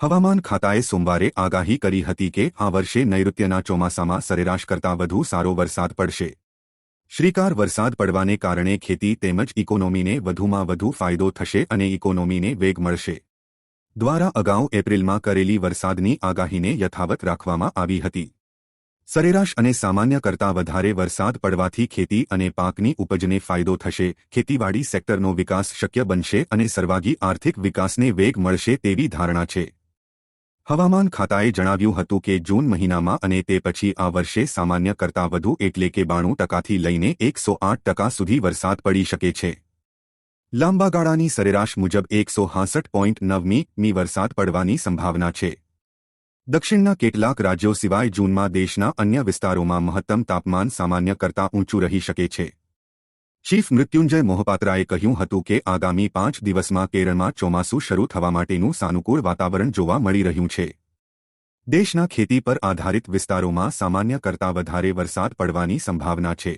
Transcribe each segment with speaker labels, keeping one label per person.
Speaker 1: હવામાન ખાતાએ સોમવારે આગાહી કરી હતી કે આ વર્ષે નૈઋત્યના ચોમાસામાં સરેરાશ કરતાં વધુ સારો વરસાદ પડશે. શ્રીકાર વરસાદ પડવાને કારણે ખેતી તેમજ ઇકોનોમીને વધુમાં વધુ ફાયદો થશે અને ઇકોનોમીને વેગ મળશે. દ્વારા અગાઉ એપ્રિલમાં કરેલી વરસાદની આગાહીને યથાવત રાખવામાં આવી હતી. સરેરાશ અને સામાન્ય કરતાં વધારે વરસાદ પડવાથી ખેતી અને પાકની ઉપજને ફાયદો થશે, ખેતીવાડી સેક્ટરનો વિકાસ શક્ય બનશે અને સર્વાગી આર્થિક વિકાસને વેગ મળશે તેવી ધારણા છે. હવામાન ખાતાએ જણાવ્યું હતું કે જૂન મહિનામાં અને તે પછી આ વર્ષે સામાન્ય કરતાં વધુ એટલે કે બાણું ટકાથી લઈને એકસો આઠ ટકા સુધી વરસાદ પડી શકે છે. લાંબા ગાળાની સરેરાશ મુજબ એકસો હાંસઠ પોઈન્ટ નવમી મી વરસાદ પડવાની સંભાવના છે. દક્ષિણના કેટલાક રાજ્યો સિવાય જૂનમાં દેશના અન્ય વિસ્તારોમાં મહત્તમ તાપમાન સામાન્ય કરતાં ઊંચું રહી શકે છે. ચીફ મૃત્યુંજય મોહપાત્રાએ કહ્યું હતું કે આગામી પાંચ દિવસમાં કેરળમાં ચોમાસું શરૂ થવા માટેનું સાનુકૂળ વાતાવરણ જોવા મળી રહ્યું છે. દેશના ખેતી પર આધારિત વિસ્તારોમાં સામાન્ય કરતાં વધારે વરસાદ પડવાની સંભાવના છે.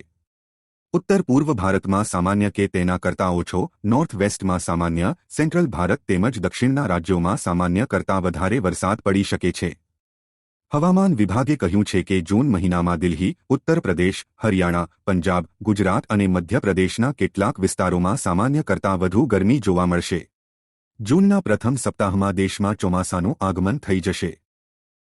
Speaker 1: ઉત્તર પૂર્વ ભારતમાં સામાન્ય કે તેના કરતાં ઓછો, નોર્થ વેસ્ટમાં સામાન્ય, સેન્ટ્રલ ભારત તેમજ દક્ષિણના રાજ્યોમાં સામાન્ય કરતાં વધારે વરસાદ પડી શકે છે. હવામાન વિભાગે કહ્યું છે કે જૂન મહિનામાં દિલ્હી ઉત્તર પ્રદેશ હરિયાણા, પંજાબ, ગુજરાત અને મધ્યપ્રદેશના કેટલાક વિસ્તારોમાં સામાન્ય કરતાં વધુ ગરમી જોવા મળશે. જૂનના પ્રથમ સપ્તાહમાં દેશમાં ચોમાસાનું આગમન થઈ જશે.